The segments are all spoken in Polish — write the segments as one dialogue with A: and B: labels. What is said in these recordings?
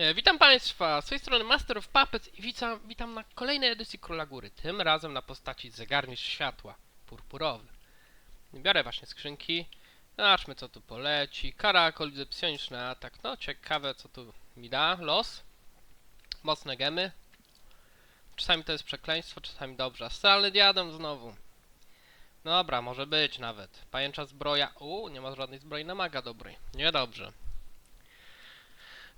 A: E, Witam Państwa, z tej strony Master of Puppets i witam, witam na kolejnej edycji Króla Góry, tym razem na postaci Zegarmistrz Światła, purpurowy. Biorę właśnie skrzynki, zobaczmy co tu poleci, karakol, widzę psioniczny atak, no ciekawe co tu mi da, los, mocne gemy, czasami to jest przekleństwo, czasami dobrze, astralny diadem znowu. Dobra, może być nawet, pajęcza zbroja, u nie ma żadnej zbroi na maga dobrej, niedobrze.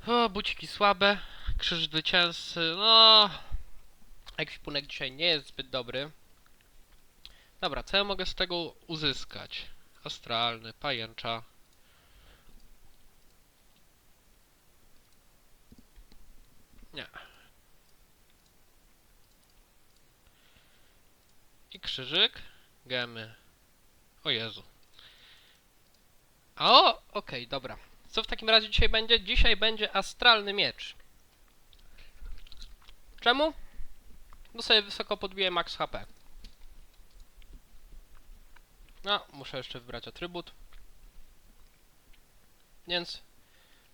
A: O, buciki słabe, krzyż zwycięzcy, no... Ekwipunek dzisiaj nie jest zbyt dobry. Dobra, co ja mogę z tego uzyskać? Astralny, pajęcza. Nie. I krzyżyk, gemy. O Jezu. A o, okej, dobra. Co w takim razie dzisiaj będzie? Dzisiaj będzie astralny miecz. Czemu? No sobie wysoko podbiję max HP. No, muszę jeszcze wybrać atrybut. Więc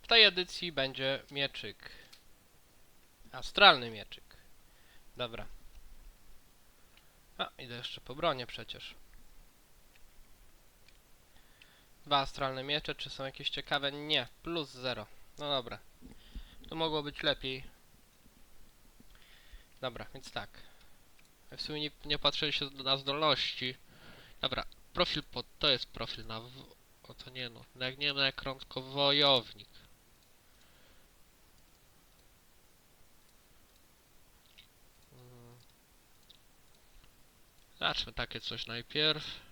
A: w tej edycji będzie mieczyk. Astralny mieczyk. Dobra. A, idę jeszcze po bronię przecież. Dwa astralne miecze, czy są jakieś ciekawe? Nie, plus zero. No dobra. To mogło być lepiej. Dobra, więc tak. W sumie nie, nie patrzyli się na zdolności. Dobra, profil pod... to jest profil na... W... O to nie no, jak nie na wojownik. Mm. Zacznę takie coś najpierw.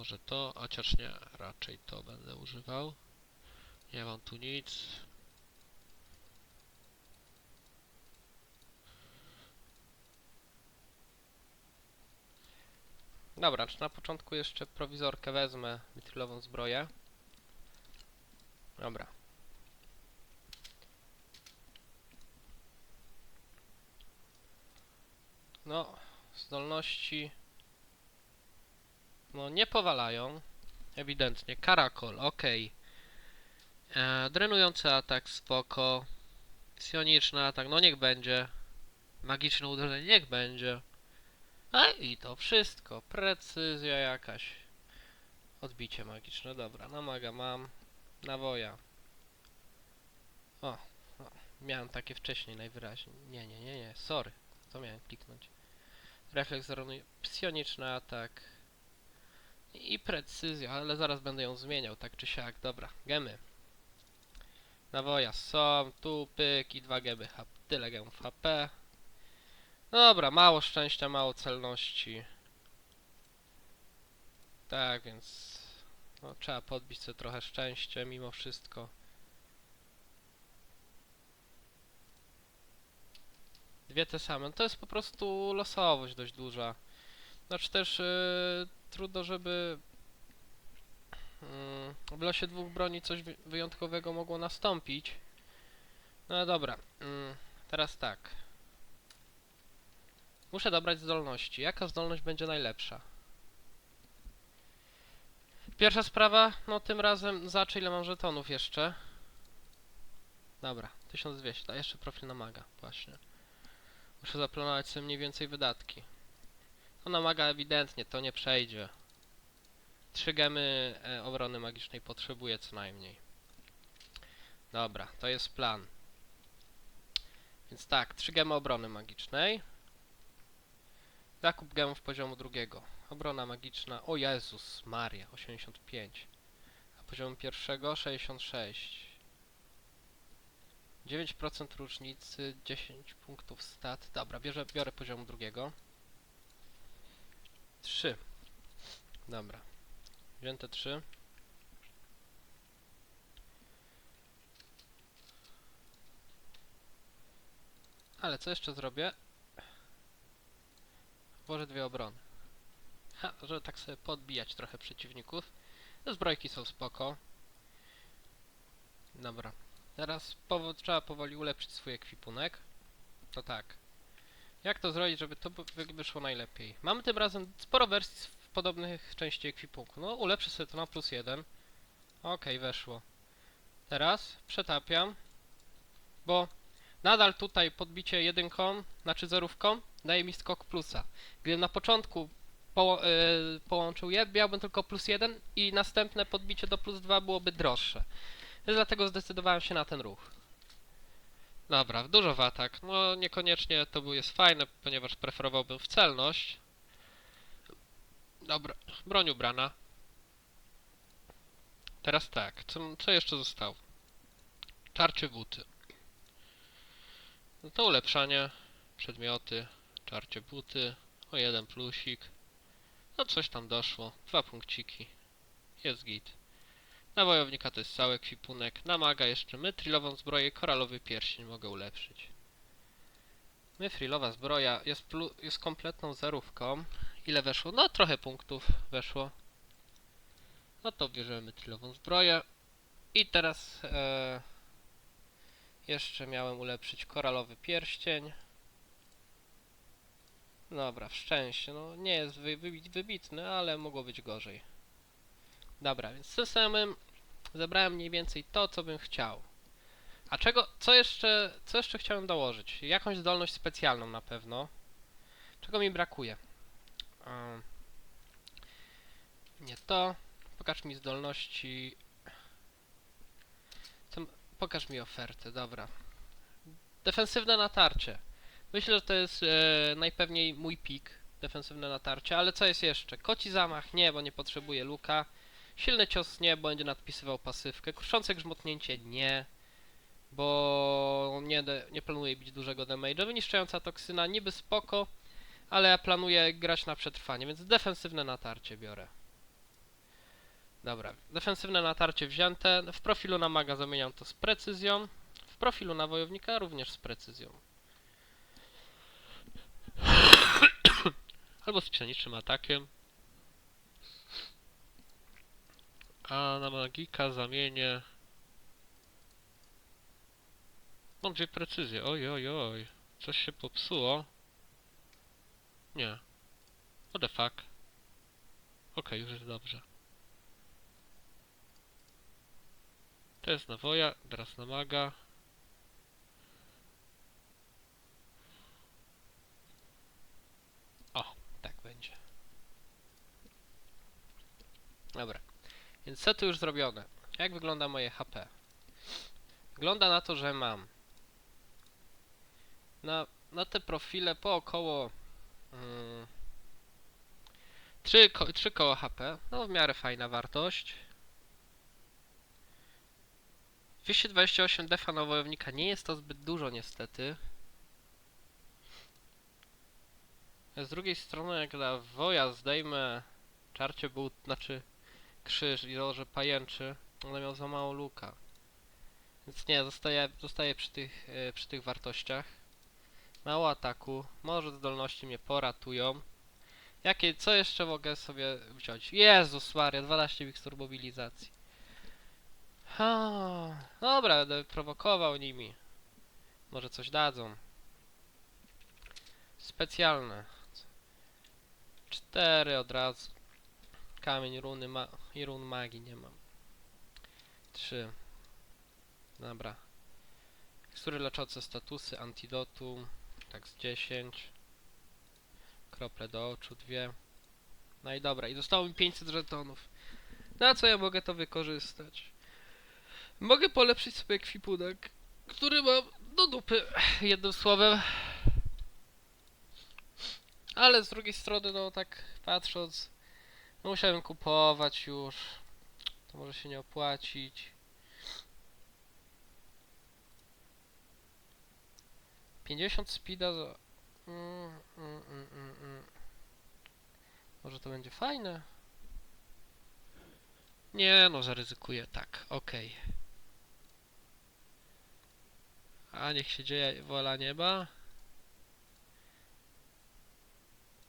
A: Może to, chociaż nie, raczej to będę używał. Nie mam tu nic. Dobra, czy na początku jeszcze prowizorkę wezmę, mitrylową zbroję. Dobra. No, zdolności... No, nie powalają. Ewidentnie. Karakol, okej. E, Drenujący atak, spoko. Psioniczny atak, no niech będzie. Magiczne uderzenie, niech będzie. A i to wszystko. Precyzja jakaś. Odbicie magiczne, dobra. Na maga mam. Nawoja. O, o, miałem takie wcześniej najwyraźniej. Nie, nie, nie, nie, sorry. To miałem kliknąć. Refleks zarówno psioniczny atak. I precyzja, ale zaraz będę ją zmieniał, tak czy siak. Dobra, gemy. Nawoja są, tu pyk i dwa gemy. Tyle gemów HP. Dobra, mało szczęścia, mało celności. Tak, więc... No, trzeba podbić sobie trochę szczęście mimo wszystko. Dwie te same. To jest po prostu losowość dość duża. Znaczy też yy, trudno, żeby mm, w losie dwóch broni coś wy- wyjątkowego mogło nastąpić. No dobra, mm, teraz tak. Muszę dobrać zdolności. Jaka zdolność będzie najlepsza? Pierwsza sprawa, no tym razem zobaczę ile mam żetonów jeszcze. Dobra, 1200, a jeszcze profil na maga, właśnie. Muszę zaplanować sobie mniej więcej wydatki. No na maga ewidentnie to nie przejdzie. Trzy gemy e, obrony magicznej potrzebuję co najmniej. Dobra, to jest plan. Więc tak, trzy gemy obrony magicznej. Zakup gemów poziomu drugiego. Obrona magiczna, o Jezus Maria, 85. A poziomu pierwszego 66. 9% różnicy, 10 punktów stat. Dobra, bierze, biorę poziomu drugiego. 3. Dobra. Wzięte 3. Ale co jeszcze zrobię? Włożę dwie obrony. Ha, żeby tak sobie podbijać trochę przeciwników. Te zbrojki są spoko. Dobra. Teraz powo trzeba powoli ulepszyć swój ekwipunek. To tak. Jak to zrobić, żeby to wy- wyszło najlepiej? Mamy tym razem sporo wersji w podobnych części ekwipunku. No, ulepszę sobie to na plus jeden. Okej, weszło. Teraz przetapiam, bo nadal tutaj podbicie jedynką, znaczy zerówką, daje mi skok plusa. Gdybym na początku poło- y, połączył je, miałbym tylko plus jeden i następne podbicie do plus dwa byłoby droższe. Dlatego zdecydowałem się na ten ruch. Dobra, dużo w atak. No niekoniecznie to był jest fajne, ponieważ preferowałbym w celność. Dobra, broń ubrana. Teraz tak, co, co jeszcze zostało? Czarcie buty. No to ulepszanie, przedmioty, czarcie buty, o jeden plusik. No coś tam doszło, dwa punkciki. Jest git. Na wojownika to jest cały kwipunek. Na maga jeszcze mytrilową zbroję koralowy pierścień mogę ulepszyć. Myfrilowa zbroja jest, jest kompletną zerówką. Ile weszło? No trochę punktów weszło. No to bierzemy mytrilową zbroję. I teraz e, jeszcze miałem ulepszyć koralowy pierścień. Dobra, w szczęście. No nie jest wy, wybi- wybitny, ale mogło być gorzej. Dobra, więc tym samym zebrałem mniej więcej to, co bym chciał. A czego, co jeszcze, co jeszcze chciałem dołożyć? Jakąś zdolność specjalną na pewno. Czego mi brakuje? Ym, nie to. Pokaż mi zdolności. Co, pokaż mi ofertę, dobra. Defensywne natarcie. Myślę, że to jest e, najpewniej mój pik. Defensywne natarcie, ale co jest jeszcze? Koci zamach? Nie, bo nie potrzebuję luka. Silny cios nie, bo będzie nadpisywał pasywkę. Kruszące grzmotnięcie nie, bo nie, nie planuję bić dużego damage'a. Wyniszczająca toksyna niby spoko, ale planuję grać na przetrwanie, więc defensywne natarcie biorę. Dobra, defensywne natarcie wzięte. W profilu na maga zamieniam to z precyzją. W profilu na wojownika również z precyzją. Albo z psioniczym atakiem. A na magika zamienię... Mam dwie precyzje. Oj, oj, oj. Coś się popsuło. Nie. What the fuck? Okej, już jest dobrze. To jest na woja, teraz na maga. O, tak będzie. Dobra. Więc sety już zrobione. Jak wygląda moje HP? Wygląda na to, że mam na, na te profile po około mm, 3, ko 3 koło HP. No w miarę fajna wartość. 228 defa na wojownika nie jest to zbyt dużo niestety. Z drugiej strony jak na woja zdejmę czarcie but, znaczy krzyż i założę pajęczy, one miał za mało luka. Więc nie, zostaję, zostaję przy, tych, e, przy tych wartościach. Mało ataku, może zdolności mnie poratują. Jakie, co jeszcze mogę sobie wziąć? Jezus Maria, 12 mikstur mobilizacji. Ha, dobra, będę prowokował nimi. Może coś dadzą. Specjalne. Cztery od razu. Kamień runy ma i run magii nie mam. Trzy. Dobra. Mikstury leczące statusy, antidotum. Tak z 10. Krople do oczu, dwie. No i dobra, i zostało mi 500 żetonów. Na co ja mogę to wykorzystać? Mogę polepszyć sobie ekwipunek, który mam do dupy, jednym słowem. Ale z drugiej strony, no tak patrząc, no musiałem kupować już. To może się nie opłacić. 50 speeda za... Mm, mm, mm, mm, mm. Może to będzie fajne? Nie, no zaryzykuję, tak, okej. A niech się dzieje wola nieba.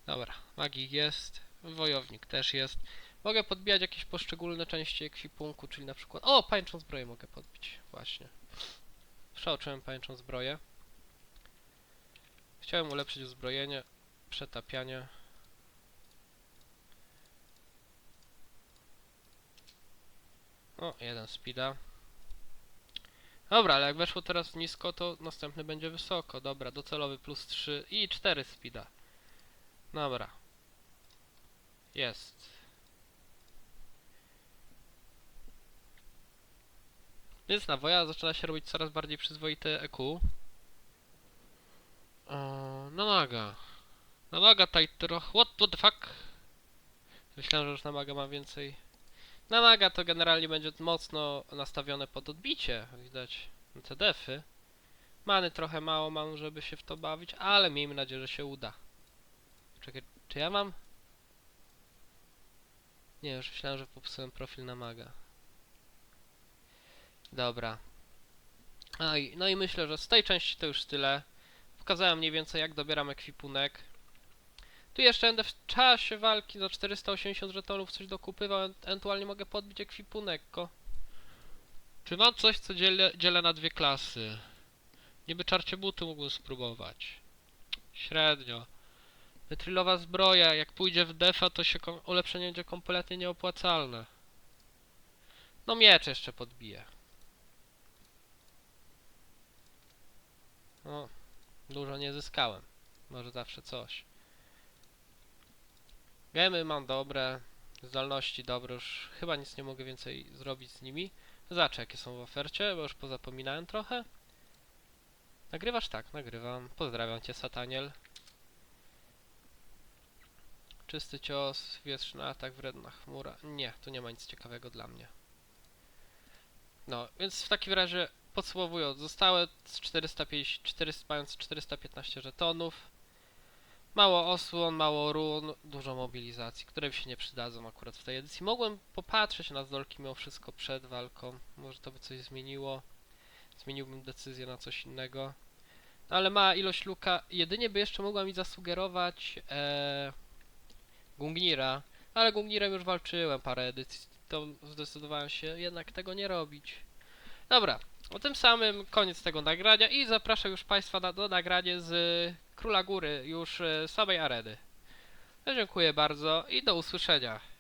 A: Dobra, magik jest, wojownik też jest. Mogę podbijać jakieś poszczególne części ekwipunku, czyli na przykład... O, pańczą zbroję mogę podbić, właśnie. Przeoczyłem pańczą zbroję. Chciałem ulepszyć uzbrojenie, przetapianie. O, jeden speeda. Dobra, ale jak weszło teraz nisko, to następny będzie wysoko. Dobra, docelowy plus 3 i 4 speeda. Dobra. Jest. Więc nawoja zaczyna się robić coraz bardziej przyzwoite EQ. O, no naga. Na maga tutaj trochę... What, what the fuck? Myślałem, że już na maga ma więcej... Na maga to generalnie będzie mocno nastawione pod odbicie. Widać te defy. Many trochę mało mam, żeby się w to bawić, ale miejmy nadzieję, że się uda. Czekaj, czy ja mam? Nie, już myślałem, że popsułem profil na maga. Dobra. No i, no i myślę, że z tej części to już tyle. Pokazałem mniej więcej jak dobieram ekwipunek. Tu jeszcze będę w czasie walki za 480 żetonów coś dokupywał, ewentualnie mogę podbić ekwipunek. Ko. Czy mam coś, co dzielę, dzielę na dwie klasy? Niby czarcie buty mógłbym spróbować. Średnio. Wytrylowa zbroja, jak pójdzie w defa, to się ulepszenie będzie kompletnie nieopłacalne. No miecz jeszcze podbiję. No, dużo nie zyskałem. Może zawsze coś. Gemy mam dobre, zdolności dobre, już chyba nic nie mogę więcej zrobić z nimi. Zobaczę jakie są w ofercie, bo już pozapominałem trochę. Nagrywasz? Tak, nagrywam. Pozdrawiam cię, Sataniel. Czysty cios, wietrzny atak, wredna chmura. Nie, tu nie ma nic ciekawego dla mnie. No, więc w takim razie podsumowując, zostały z 450, 400, mając 415 żetonów. Mało osłon, mało run, dużo mobilizacji, które mi się nie przydadzą akurat w tej edycji. Mogłem popatrzeć na zdolki mimo wszystko przed walką. Może to by coś zmieniło. Zmieniłbym decyzję na coś innego. No ale ma ilość luka. Jedynie by jeszcze mogła mi zasugerować e, Gungnira. Ale Gungnirem już walczyłem parę edycji. To zdecydowałem się jednak tego nie robić. Dobra, o tym samym koniec tego nagrania i zapraszam już Państwa na, do nagranie z Króla Góry, już e, samej areny. No, dziękuję bardzo i do usłyszenia.